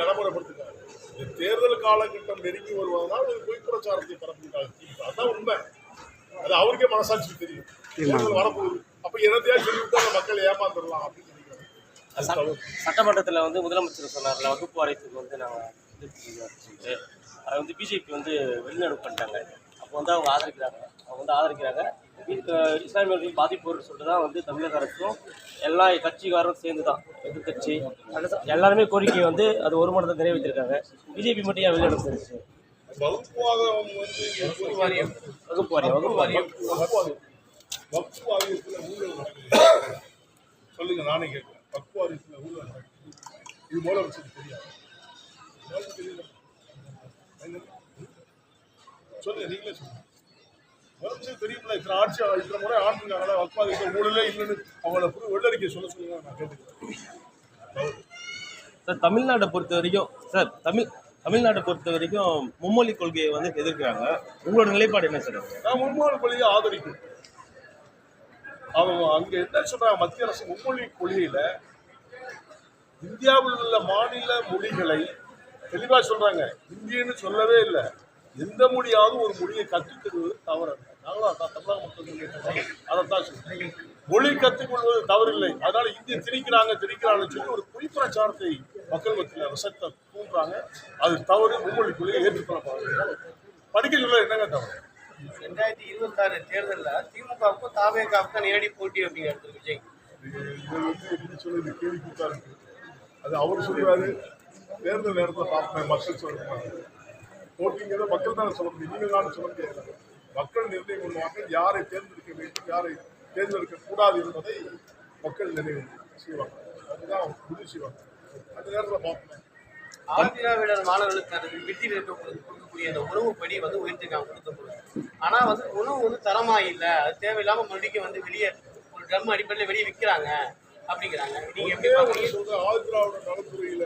நடைமுறைப்படுத்துகிறாங்க இந்த தேர்தல் காலகட்டம் நெருங்கி வருவதனால் ஒரு பொய் பிரச்சாரத்தை பரப்புகிறாங்க. அதான் உண்மை. அது அவருக்கே மனசாட்சி தெரியும். தேர்தல் வரப்போகுது. அப்ப என்னத்தையா சொல்லிவிட்டு மக்கள் ஏமாந்துடலாம் அப்படின்னு நினைக்கிறாங்க. சட்டமன்றத்தில் வந்து முதலமைச்சர் சொன்னார்ல வகுப்பு வாரியத்துக்கு வந்து நாங்கள் அதை வந்து பிஜேபி வந்து வெளிநடப்பு பண்ணிட்டாங்க. அப்போ வந்து அவங்க ஆதரிக்கிறாங்க. அவங்க வந்து ஆதரிக்கிறாங்க. அஹ் பாதிப்பு சொல்லிட்டு தான் வந்து தமிழக அரசும் எல்லா கட்சிக்காரும் சேர்ந்து தான் எதிர்கட்சி எல்லாருமே கோரிக்கையை வந்து அது ஒரு மனதை நிறைவேற்றிருக்காங்க. பிஜேபி மட்டும் ஏன் வெளிநடப்பு வகுப்பு வாரியம் வகுப்பு வாரியம். சொல்லுங்க நானே கேட்கிறேன். ஊழல் தெரியாது. சொல்லுங்க நீங்களே சொல்லுங்க. முதலமைச்சர் தெரியுமில்ல இத்தனை ஆட்சி இத்தனை முறை ஆண்டுருக்காங்களா வகுப்பாதத்தில் ஊழலே இல்லைன்னு அவங்கள புது வெள்ளறிக்கை சொல்ல சொல்லுங்க நான் கேட்டுக்கிறேன். சார் தமிழ்நாட்டை பொறுத்த வரைக்கும் சார் தமிழ் தமிழ்நாட்டை பொறுத்த வரைக்கும் மும்மொழி கொள்கையை வந்து எதிர்க்கிறாங்க. உங்களோட நிலைப்பாடு என்ன சார்? நான் மும்மொழி கொள்கையை ஆதரிக்கும் அவங்க அங்க என்ன சொல்றாங்க? மத்திய அரசு மும்மொழி கொள்கையில இந்தியாவில் உள்ள மாநில மொழிகளை தெளிவா சொல்றாங்க. இந்தியன்னு சொல்லவே இல்லை. எந்த மொழியாவது ஒரு மொழியை கற்றுத் தருவது தவறு. நாங்களும் அதான் தமிழக மக்கள் அதைத்தான் சொல்றோம் மொழி கற்றுக்கொள்வது தவறில்லை. அதனால இந்திய திணிக்கிறாங்க திணிக்கிறாங்கன்னு சொல்லி ஒரு பொய் பிரச்சாரத்தை மக்கள் மத்தியில் விசத்தை தூண்டுறாங்க. அது தவறு மும்மொழி கொள்கையை ஏற்றுக்கொள்ளப்படாது. படிக்க சொல்ல என்னங்க தவறு? ரெண்டாயிரத்தி இருபத்தாறு தேர்தலில் திமுகவுக்கும் தாவேகாவுக்கும் நேரடி போட்டி அப்படிங்கிறது விஜய். இது இது வந்து எப்படி சொல்றது கேள்விக்குத்தா இருக்கு அது அவர் சொல்லுவாரு தேர்தல் நேரத்தில் பார்ப்பேன் மக்கள் சொல்லுவாங்க போட்டிங்கிறத மக்கள் தானே சொல்ல முடியும். நீங்க தான் சொல்ல முடியாது. மக்கள் நிர்ணயம் பண்ணுவாங்க யாரை தேர்ந்தெடுக்க வேண்டும் யாரை தேர்ந்தெடுக்க கூடாது என்பதை மக்கள் நினைவு செய்வாங்க. அதுதான் முடிவு செய்வாங்க. அந்த நேரத்தில் பார்ப்பேன் ஆதிராவிடர் மாணவர்களுக்கு வெற்றி கொடுக்கக்கூடிய அந்த உணவு படி வந்து உயர்த்திருக்காங்க கொடுத்த ஆனா வந்து உணவு வந்து தரமா இல்லை. அது தேவையில்லாம மறுபடியும் வந்து வெளியே ஒரு ட்ரம் அடிப்படையில் வெளியே விற்கிறாங்க அப்படிங்கிறாங்க. நீங்க எப்படி சொல்ற ஆதிராவிட நலத்துறையில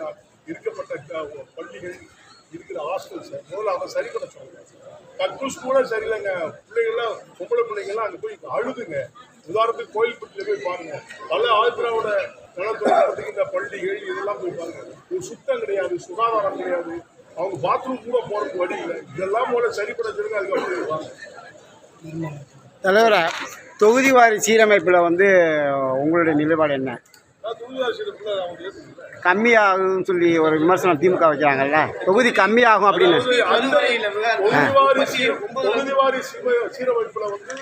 இருக்கப்பட்ட பள்ளிகள் இருக்கிற ஹாஸ்டல்ஸ் முதல்ல அதை சரி பண்ண சொல்லுங்க கக்கூஸ் கூட சரியில்லைங்க. பிள்ளைங்கள்லாம் பொம்பளை பிள்ளைங்கள்லாம் அங்கே போய் அழுதுங்க. உதாரணத்துக்கு கோயில்பட்டியில் போய் பாருங்க. பல ஆந்திராவோட நலத்துறை நடத்துகின்ற பள்ளிகள் இதெல்லாம் போய் பாருங்க. ஒரு சுத்தம் கிடையாது சுகாதாரம் கிடையாது. அவங்க பாத்ரூம் கூட போறதுக்கு வழி இல்லை. இதெல்லாம் போல சரி பண்ண அதுக்கப்புறம் போய் தலைவரை தொகுதி வாரி சீரமைப்பில் வந்து உங்களுடைய நிலைப்பாடு என்ன? நான் கம்மியாகும்னு சொல்லி ஒரு விமர்சனம் திமுக வைக்கிறாங்கல்ல தொகுதி கம்மியாகும் அப்படின்னு வன்முறையில விவகாரம் தொகுதிவாரி சீர- தொகுதிவாரி சீர- சீரமைப்புல வந்து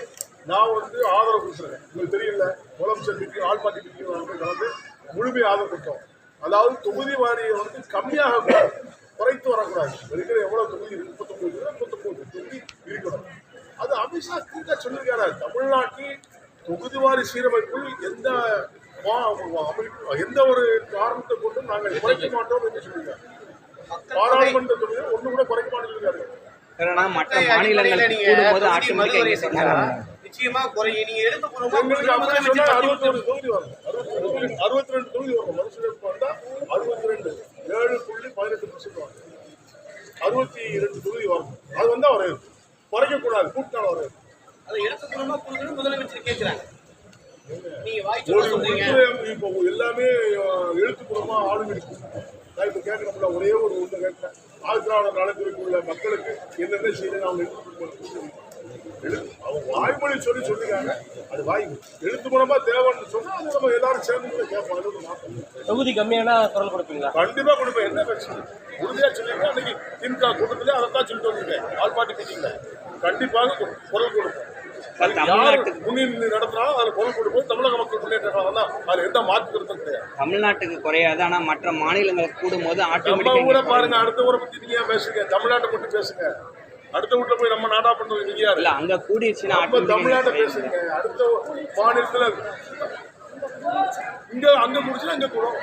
நான் வந்து ஆதரவு கொடுத்துருக்கேன் உங்களுக்கு தெரியல முதலமைச்சர் மீட்டிங் ஆள் பாட்டி மீட்டிங் வந்து கலந்து முழுமையாக ஆதரவு கொடுத்தோம் அதாவது தொகுதி வாரியை வந்து கம்மியாக கூடாது குறைத்து வரக்கூடாது இருக்கிற எவ்வளோ தொகுதி இருக்கு? முப்பத்தொன்பது முப்பத்தொன்பது தொகுதி இருக்கணும் அது அமித்ஷா கிட்ட சொல்லியிருக்காரு தமிழ்நாட்டில் தொகுதிவாரி சீரமைப்பில் எந்த எந்த ஒரு காரணத்தை கொண்டும் நாங்கள் குறைக்க மாட்டோம் என்று சொல்லியிருக்காரு பாராளுமன்ற தொகுதி ஒண்ணு கூட குறைக்க இருக்காரு ஏன்னா மற்ற மாநிலங்கள் நிச்சயமா குறையும் நீங்க சொன்னா அறுபத்தொரு தொகுதி வரும் அறுபத்தி அறுபத்தி ரெண்டு தொகுதி வரும் மறுசீரமைப்பு வந்தா அறுபத்தி ரெண்டு ஏழு புள்ளி பதினெட்டு பர்சன்ட் வரும் அறுபத்தி ரெண்டு தொகுதி வரும் அது வந்தா வரையும் குறைக்கக்கூடாது கூட்டினால வரையும் அதை எடுத்து போனோமா கொடுக்கணும் முதலமைச்சர் கேட்கிறாங்க நீங்க வாய்ப்பு ஒரு சொல்றீங்க உள்துறை இப்போ எல்லாமே அஹ், எழுத்துப்பூர்வமா ஆளுங்க இருக்கு நான் இப்போ கேட்கணும்ல ஒரே ஒரு ஒன்று கேட்கிறேன் ஆதிராவிட நலத்துறைக்கு உள்ள மக்களுக்கு என்னென்ன செய்யணும் அவங்க எழுத்து எழுத்து அவங்க வாய்மொழி சொல்லி சொல்லிருக்காங்க. அது வாய் எழுத்து மூலமா தேவைன்னு சொன்னா அது நம்ம எல்லாரும் சேர்ந்து கூட கேட்போம். அது மாற்றம். தொகுதி கம்மியானா குரல் கொடுப்பீங்களா? கண்டிப்பா கொடுப்பேன். என்ன பிரச்சனை? உறுதியா சொல்லியிருக்கேன் அன்னைக்கு திமுக கூட்டத்திலே அதைத்தான் சொல்லிட்டு வந்திருக்கேன். ஆல் பார்ட்டி மீட்டிங்ல கண்டிப்பாக குரல் தமிழ்நாட்டுக்கு- முன்னின்று நடத்தினாலும் அதில் குரல் கொடுப்போம். தமிழக மக்கள் முன்னேற்ற கழகம் தான். அதில் எந்த மாற்று கருத்தும் கிடையாது. தமிழ்நாட்டுக்கு குறையாது ஆனா மற்ற மாநிலங்களுக்கு கூடும்போது ஆட்டோமேட்டிக்காக பாருங்க அடுத்த ஊரை பத்தி நீங்க ஏன் பேசுங்க தமிழ்நாட்டை மட்டும் பேசுங்க. அடுத்த வீட்டுல போய் நம்ம நாடா பண்றது நீங்க யாரு? இல்ல அங்க கூடிருச்சுன்னா நம்ம தமிழ்நாட்டை பேசுங்க. அடுத்த மாநிலத்துல இங்க அங்க முடிச்சுன்னா இங்க கூடும்.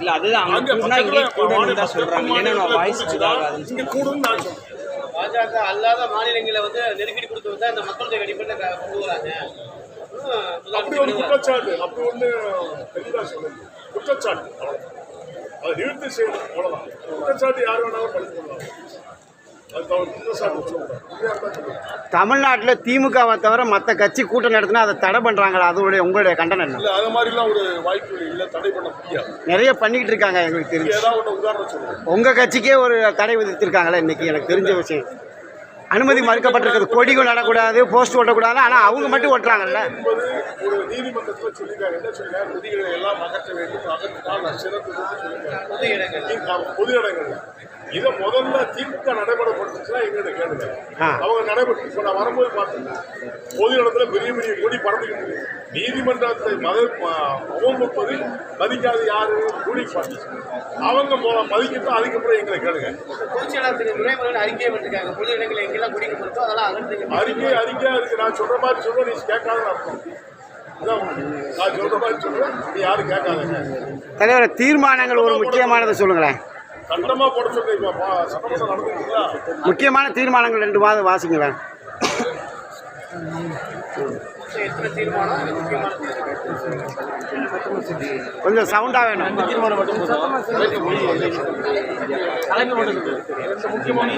இல்ல அதுதான் அங்க அங்க கூடுனா பக்கத்துல இங்கே கூடணும் தான் சொல்றாங்க. ஏன்னா மாநிலத்துல வாய்ஸ் இதாகாதுன்னு இங்க கூடும் நான் சொல்றேன். பாஜக அல்லாத மாநிலங்களை வந்து நெருக்கடி கொடுத்து வந்து அந்த மக்கள் தொகை அடிப்படையில் கொண்டு வராங்க. அப்படி ஒரு குற்றச்சாட்டு அப்படி சொல்லுங்க. குற்றச்சாட்டு. அதை நிறுத்தி செய்யணும் அவ்வளவுதான். குற்றச்சாட்டு யார் வேணாலும் கொள்ளலாம் சொல்லுங்க. தமிழ்நாட்டில் திமுகவை தவிர மற்ற கட்சி கூட்டம் நடத்தினா அதை தடை பண்ணுறாங்களா அதோடைய உங்களுடைய கண்டனம் இல்ல அது மாதிரிலாம் ஒரு வாய்ப்பு இல்லை தடை பண்ண முடியாது. நிறைய பண்ணிக்கிட்டு இருக்காங்க எங்களுக்கு தெரிஞ்சு. ஒன்று உங்கள் கட்சிக்கே ஒரு தடை விதித்திருக்காங்களே இன்னைக்கு? எனக்கு தெரிஞ்ச விஷயம். அனுமதி மறுக்கப்பட்டிருக்குது கொடிகள் நடக்கூடாது போஸ்ட் ஓட்டக்கூடாது ஆனால் அவங்க மட்டும் ஓட்டுறாங்கல்ல? இதை முதல்ல திமுக நடைமுறைப்படுத்துச்சுன்னா எங்கிட்ட கேளுங்க. அவங்க நடைபெற்று இப்ப நான் வரும்போது பார்த்தேன். பொது இடத்துல பெரிய பெரிய கொடி பறந்துக்கிட்டு. நீதிமன்றத்தை மத அவமதிப்பது மதிக்காத யாரு? ரூலிங் பார்ட்டி அவங்க மதிக்கிட்டு அதுக்கப்புறம் எங்களை கேளுங்க. பொதுச்செயலாளர் அறிக்கை விட்டுருக்காங்க. பொது இடங்கள் எங்கெல்லாம் குடிக்க அதெல்லாம் அகற்றுங்க அறிக்கை அறிக்கையா இருக்கு. நான் சொல்ற மாதிரி சொல்றேன் நீ கேட்காத அர்த்தம். நான் சொல்ற மாதிரி சொல்றேன் நீ யாரும் கேட்காதங்க தலைவர் தீர்மானங்கள் ஒரு முக்கியமானதை சொல்லுங்களேன். சட்டமா போட சட்டமன்றம் நடந்துருக்கீங்களா முக்கியமான தீர்மானங்கள் ரெண்டு மாதம் வாசிங்களேன் எத்தனை தீர்மானம் இது முக்கியமான தீர்மானம் கொஞ்சம் சவுண்டாக வேணும். தீர்மானம் மட்டும் போதும். தலைமை மட்டும் முக்கியமான.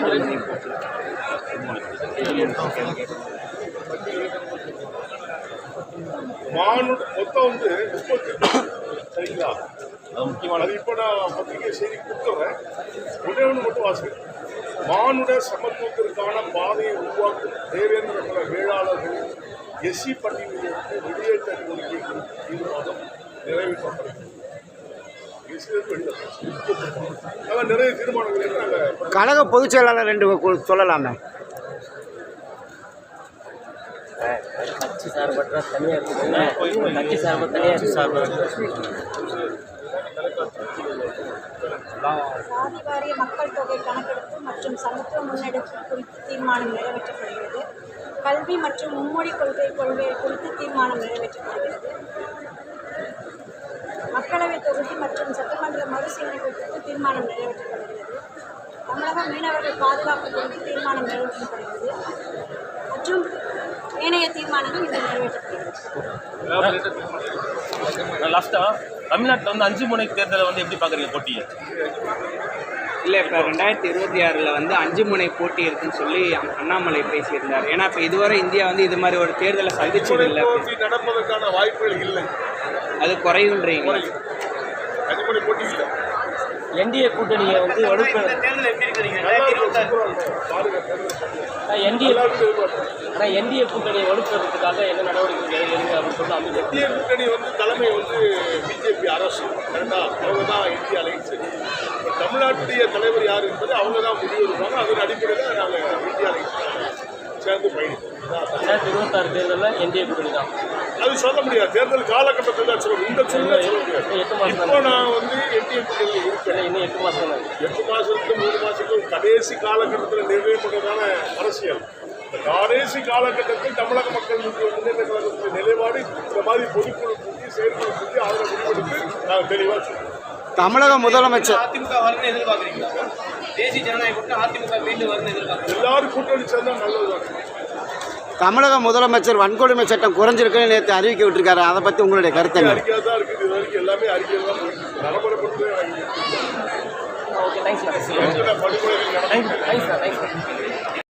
மானுட மொத்தம் வந்து முப்பத்தி சரிங்களா? அது முக்கியமான அது இப்போ நான் பத்திரிகை செய்தி கொடுத்துட்றேன் ஒன்றே ஒன்று மட்டும் வாசிக்கிறேன் மானுட சமத்துவத்திற்கான பாதையை உருவாக்கும் தேவேந்திர குல வேளாளர்கள் எஸ்சி பட்டியலிலிருந்து வெளியேற்ற கோரிக்கை குறித்து தீர்மானம் நிறைவேற்றப்படுகிறது. நிறைய தீர்மானங்களை கழக பொதுச் செயலாளர் ரெண்டு கு- சொல்லலாமே. கட்சி சார்பற்ற தனியார். கட்சி சார்பு தனியார் சார்பு சாதி வாரிய மக்கள் தொகை கணக்கெடுப்பு மற்றும் சமத்துவ முன்னெடுப்பு குறித்து தீர்மானம் நிறைவேற்றப்படுகிறது. கல்வி மற்றும் மும்மொழி கொள்கை கொள்கை குறித்து தீர்மானம் நிறைவேற்றப்படுகிறது. மக்களவைத் தொகுதி மற்றும் சட்டமன்ற மறுசீரமைப்பு குறித்து தீர்மானம் நிறைவேற்றப்படுகிறது. தமிழக மீனவர்கள் பாதுகாப்பு குறித்து தீர்மானம் நிறைவேற்றப்படுகிறது. மற்றும் ஏனைய தீர்மானங்கள் இன்று நிறைவேற்றப்படுகிறது. லாஸ்டா தமிழ்நாட்டில் வந்து அஞ்சு முனை தேர்தலை வந்து எப்படி பார்க்குறீங்க போட்டியை இல்லை இப்போ ரெண்டாயிரத்தி இருபத்தி ஆறில் வந்து அஞ்சு முனை போட்டி இருக்குன்னு சொல்லி அண்ணா- அண்ணாமலை பேசியிருந்தார். ஏன்னா இப்போ இதுவரை இந்தியா வந்து இது மாதிரி ஒரு தேர்தலை சந்திச்சது இல்லை. போட்டி நடப்பதற்கான வாய்ப்புகள் இல்லை. அது குறையுன்றீங்க. கனிமொழி போட்டி இல்லை. என்டிஏ கூட்டணியை வந்து வலுப்பெற என்டிஏ ஆனால் என்டிஏ கூட்டணியை வலுப்பெறதுக்காக என்ன நடவடிக்கை எடுங்க அப்படின்னு சொல்லி அமைச்சர். இந்திய கூட்டணி வந்து தலைமை வந்து பிஜேபி அரசு கரெக்டா? அவங்க தான் இந்திய அலைன்ஸ் தமிழ்நாட்டுடைய தலைவர் யார் என்பது அவங்க தான் முடிவு எடுப்பாங்க அதன் அடிப்படையில் நாங்கள் இந்திய அலைன்ஸ் சேர்ந்து பயணிப்போம். ரெண்டாயிரத்தி இருபத்தாறு தேர்தலில் என்டிஏ கூட்டணி தான். அது சொல்ல முடியாது. தேர்தல் காலகட்டத்தில் தான் இந்த சொல்ல சொல்ல முடியாது. எட்டு மாசம் இப்போ நான் வந்து என்டிஏ கூட்டணியில் இருக்கிறேன் இன்னும் எட்டு மாதம் தான். இருக்கு. எட்டு மாதத்துக்கு மூணு மாதத்துக்கு கடைசி காலகட்டத்தில் நிர்ணயம் பண்ணுறதான அரசியல். இந்த கடைசி காலகட்டத்தில் தமிழக மக்கள் முன்னேற்ற கழகத்துடைய நிலைப்பாடு இந்த மாதிரி பொதுக்குழு கூட்டி செயற்குழு கூட்டி அதில் முடிவெடுத்து நாங்கள் தெளிவாக சொல்லுவோம் தமிழக முதலமைச்சர். அதிமுக வரும்னு எதிர்பார்க்குறீங்களா? தேசிய ஜனநாயக கூட்டணி அதிமுக மீண்டும் வரும்னு எதிர்பார்க்குறீங்க எல்லாரும் கூட்டணி சேர்ந்தால் நல்லது தமிழக முதலமைச்சர் வன்கொடுமை சட்டம் குறைஞ்சிருக்குன்னு நேற்று அறிவிக்க விட்டுருக்காரு. அதை பற்றி உங்களுடைய கருத்து என்ன? Okay thanks sir thanks sir